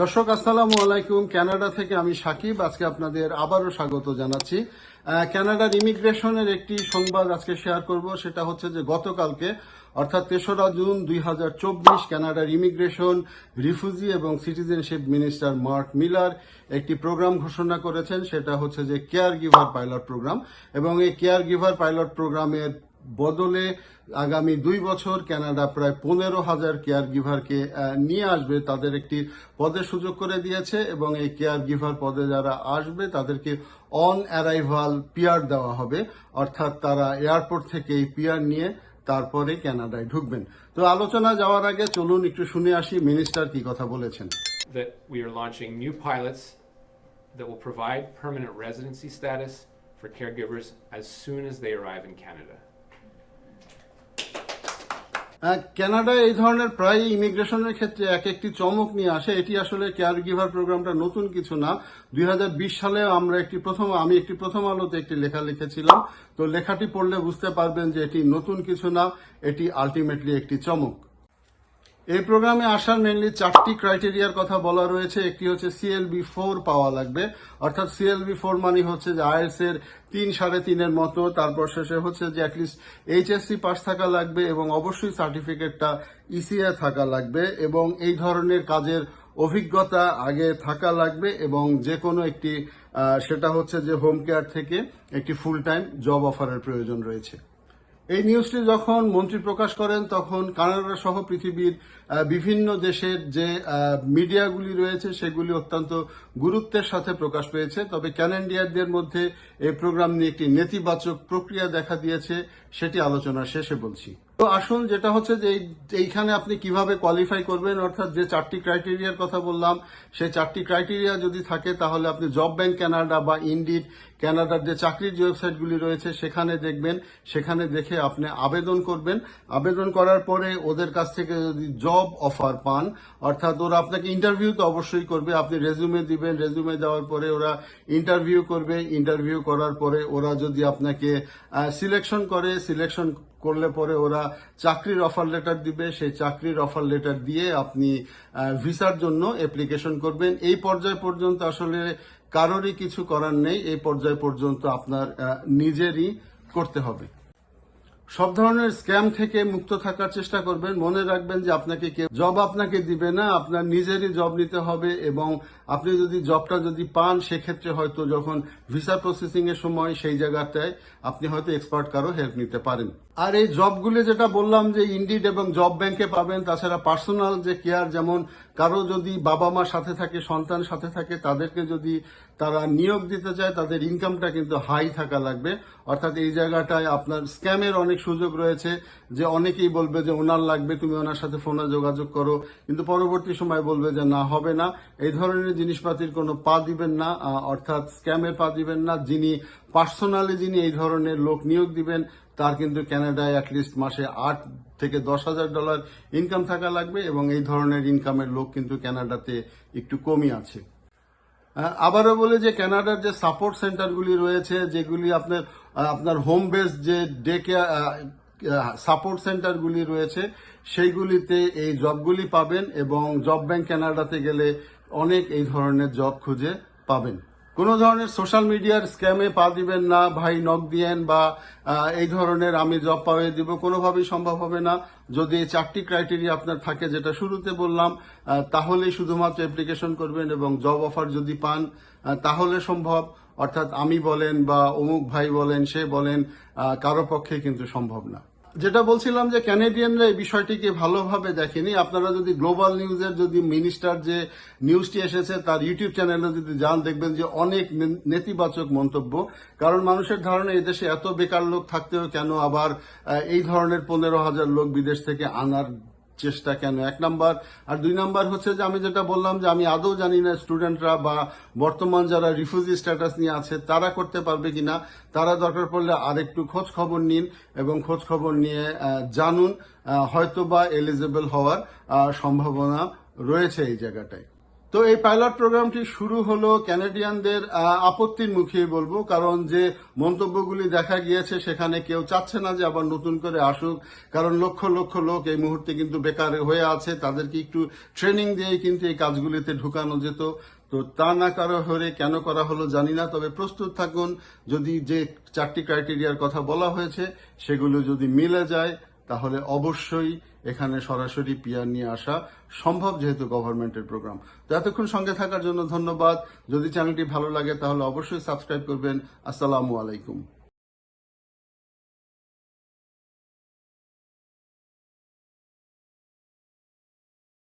দর্শক আসসালামু আলাইকুম। কানাডা থেকে আমি সাকিব। আজকে আপনাদের আবারও স্বাগত জানাচ্ছি। আহ, কানাডার ইমিগ্রেশনের একটি সংবাদ আজকে শেয়ার করব। সেটা হচ্ছে যে গতকালকে অর্থাৎ তেসরা জুন দুই হাজার চব্বিশ কানাডার ইমিগ্রেশন রিফিউজি এবং সিটিজেনশিপ মিনিস্টার মার্ক মিলার একটি প্রোগ্রাম ঘোষণা করেছেন। সেটা হচ্ছে যে কেয়ার গিভার পাইলট প্রোগ্রাম। এবং এই কেয়ার গিভার পাইলট প্রোগ্রামের বদলে আগামী দুই বছর কানাডা প্রায় পনেরো হাজার কেয়ার গিভারকে নিয়ে আসবে। তাদের একটি পদের সুযোগ করে দিয়েছে এবং এই কেয়ার গিভার পদে যারা আসবে, তাদেরকে অন অ্যারাইভাল পিয়ার দেওয়া হবে। অর্থাৎ তারা এয়ারপোর্ট থেকে এই পিয়ার নিয়ে তারপরে কানাডায় ঢুকবেন। তো আলোচনা যাওয়ার আগে চলুন একটু শুনে আসি মিনিস্টার কি কথা বলেছেন। That we are launching new pilots that will provide permanent residency status for caregivers as soon as they arrive in Canada. আহ, কানাডায় এই ধরনের প্রায় ইমিগ্রেশনের ক্ষেত্রে এক একটি চমক নিয়ে আসে। এটি আসলে কেয়ার গিভার প্রোগ্রামটা নতুন কিছু না। দুই হাজার বিশ সালে আমরা একটি প্রথম আমি একটি প্রথম আলোতে একটি লেখা লিখেছিলাম। তো লেখাটি পড়লে বুঝতে পারবেন যে এটি নতুন কিছু না এটি আলটিমেটলি একটি চমক। এই প্রোগ্রামে আসার মেনলি চারটি ক্রাইটেরিয়ার কথা বলা রয়েছে। একটি হচ্ছে সিএলবি ফোর পাওয়া লাগবে। অর্থাৎ সিএলবি ফোর মানে হচ্ছে যে আইএলস এর তিন সাড়ে তিনের মতো। তারপর শেষে হচ্ছে যে অ্যাটলিস্ট এইচএসসি পাস থাকা লাগবে এবং অবশ্যই সার্টিফিকেটটা ইসিএ থাকা লাগবে এবং এই ধরনের কাজের অভিজ্ঞতা আগে থাকা লাগবে এবং যে কোনো একটি সেটা হচ্ছে যে হোম কেয়ার থেকে একটি ফুল টাইম জব অফারের প্রয়োজন রয়েছে। এই নিউজটি যখন মন্ত্রী প্রকাশ করেন, তখন কানাডা সহ পৃথিবীর বিভিন্ন দেশের যে মিডিয়াগুলি রয়েছে, সেগুলি অত্যন্ত গুরুত্বের সাথে প্রকাশ পেয়েছে। তবে ক্যানাডিয়ানদের মধ্যে এই প্রোগ্রাম নিয়ে একটি নেতিবাচক প্রক্রিয়া দেখা দিয়েছে, সেটি আলোচনার শেষে বলছি। তো আসুন, যেটা হচ্ছে যে এইখানে আপনি কীভাবে কোয়ালিফাই করবেন, অর্থাৎ যে চারটি ক্রাইটেরিয়ার কথা বললাম, সেই চারটি ক্রাইটেরিয়া যদি থাকে, তাহলে আপনি জব ব্যাংক কানাডা বা ইন্ডিড কানাডার যে চাকরির যে ওয়েবসাইটগুলি রয়েছে, সেখানে দেখবেন, সেখানে দেখে আপনি আবেদন করবেন। আবেদন করার পরে ওদের কাছ থেকে যদি জব অফার পান, অর্থাৎ ওরা আপনাকে ইন্টারভিউ তো অবশ্যই করবে, আপনি রেজুমে দিবেন রেজুমে দেওয়ার পরে ওরা ইন্টারভিউ করবে ইন্টারভিউ করার পরে ওরা যদি আপনাকে সিলেকশন করে সিলেকশন করলে পরে ওরা চাকরির অফার লেটার দিবে। সেই চাকরির অফার লেটার দিয়ে আপনি ভিসার জন্য অ্যাপ্লিকেশন করবেন। এই পর্যায় পর্যন্ত আসলে কারোরই কিছু করার নেই, এই পর্যায় পর্যন্ত আপনার নিজেরই করতে হবে। সব ধরনের স্ক্যাম থেকে মুক্ত থাকার চেষ্টা করবেন। মনে রাখবেন যে আপনাকে কেউ জব আপনাকে দিবে না, আপনার নিজেরই জব নিতে হবে এবং আপনি যদি জবটা যদি পান, সেক্ষেত্রে হয়তো যখন ভিসা প্রসেসিং এর সময় সেই জায়গাটায় আপনি হয়তো এক্সপার্ট কারও হেল্প নিতে পারেন। আর এই জবগুলি যেটা বললাম যে ইন্ডিড এবং জব ব্যাংকে পাবেন, তাছাড়া পার্সোনাল যে কেয়ার যেমন কারও যদি বাবা মা সাথে থাকে, সন্তান সাথে থাকে, তাদেরকে যদি তারা নিয়োগ দিতে চায়, তাদের ইনকামটা কিন্তু হাই থাকা লাগবে। অর্থাৎ এই জায়গাটায় আপনার স্ক্যামের অনেক সুযোগ রয়েছে যে অনেকেই বলবে যে ওনার লাগবে, তুমি ওনার সাথে ফোনে যোগাযোগ করো। কিন্তু পরবর্তী সময় বলবে যে না, হবে না। এই ধরনের জিনিসপাতির কোনো পা দিবেন না অর্থাৎ স্ক্যামের পা দিবেন না। যিনি পার্সোনালি যিনি এই ধরনের লোক নিয়োগ দিবেন, তার কিন্তু কানাডায় অ্যাটলিস্ট মাসে আট থেকে দশ হাজার ডলার ইনকাম থাকা লাগবে এবং এই ধরনের ইনকামের লোক কিন্তু ক্যানাডাতে একটু কমই আছে। আবারও বলে যে ক্যানাডার যে সাপোর্ট সেন্টারগুলি রয়েছে, যেগুলি আপনার আপনার হোম বেস যে ডে সাপোর্ট সেন্টারগুলি রয়েছে, সেইগুলিতে এই জবগুলি পাবেন এবং জব ব্যাংক কানাডাতে গেলে অনেক এই ধরনের জব খুঁজে পাবেন। কোনো ধরনের সোশ্যাল মিডিয়ার স্ক্যামে পা দিবেন না, ভাই নক দিয়েন বা এই ধরনের আমি জব পাওয়ে দিব, কোনোভাবেই সম্ভব হবে না। যদি এই চারটি ক্রাইটেরিয়া আপনার থাকে, যেটা শুরুতে বললাম তাহলেই শুধুমাত্র অ্যাপ্লিকেশন করবেন এবং জব অফার যদি পান তাহলে সম্ভব। অর্থাৎ আমি বলেন বা অমুক ভাই বলেন, সে বলেন কারও পক্ষে কিন্তু সম্ভব না। যেটা বলছিলাম যে ক্যানেডিয়ানরা এই বিষয়টিকে ভালোভাবে দেখেনি। আপনারা যদি গ্লোবাল নিউজের যদি মিনিস্টার যে নিউজটি এসেছে, তার ইউটিউব চ্যানেলে যদি যান, দেখবেন যে অনেক নেতিবাচক মন্তব্য। কারণ মানুষের ধারণা এদেশে দেশে এত বেকার লোক থাকতেও কেন আবার এই ধরনের পনেরো হাজার লোক বিদেশ থেকে আনার চেষ্টা কেন? এক নাম্বার। আর দুই নাম্বার হচ্ছে যে আমি যেটা বললাম যে আমি আদৌ জানি না স্টুডেন্টরা বা বর্তমান যারা রিফিউজি স্ট্যাটাস নিয়ে আছে, তারা করতে পারবে কিনা, তারা দরকার পড়লে আরেকটু খোঁজ খবর নিন এবং খোঁজ খবর নিয়ে জানুন হয়তো বা এলিজেবল হওয়ার সম্ভাবনা রয়েছে এই জায়গাটায়। তো এই পাইলট প্রোগ্রামটি শুরু হলো ক্যানাডিয়ানদের আপত্তির মুখে বলব, কারণ যে মন্তব্যগুলি দেখা গিয়েছে সেখানে কেউ চাচ্ছে না যে আবার নতুন করে আসুক, কারণ লক্ষ লক্ষ লোক এই মুহূর্তে কিন্তু বেকার হয়ে আছে, তাদেরকে একটু ট্রেনিং দিয়ে কিন্তু এই কাজগুলিতে ঢুকানো যেত। তো তা না করা হলে কেন করা হলো জানি না, তবে প্রস্তুত থাকুন, যদি যে চারটি ক্রাইটেরিয়ার কথা বলা হয়েছে, সেগুলো যদি মিলে যায় তাহলে অবশ্যই এখানে সরাসরি পিয়ার নিয়ে আসা সম্ভব যেহেতু গভর্নমেন্টের প্রোগ্রাম। তো এতক্ষণ সঙ্গে থাকার জন্য ধন্যবাদ। যদি চ্যানেলটি ভালো লাগে তাহলে অবশ্যই সাবস্ক্রাইব করবেন। আসসালামু আলাইকুম।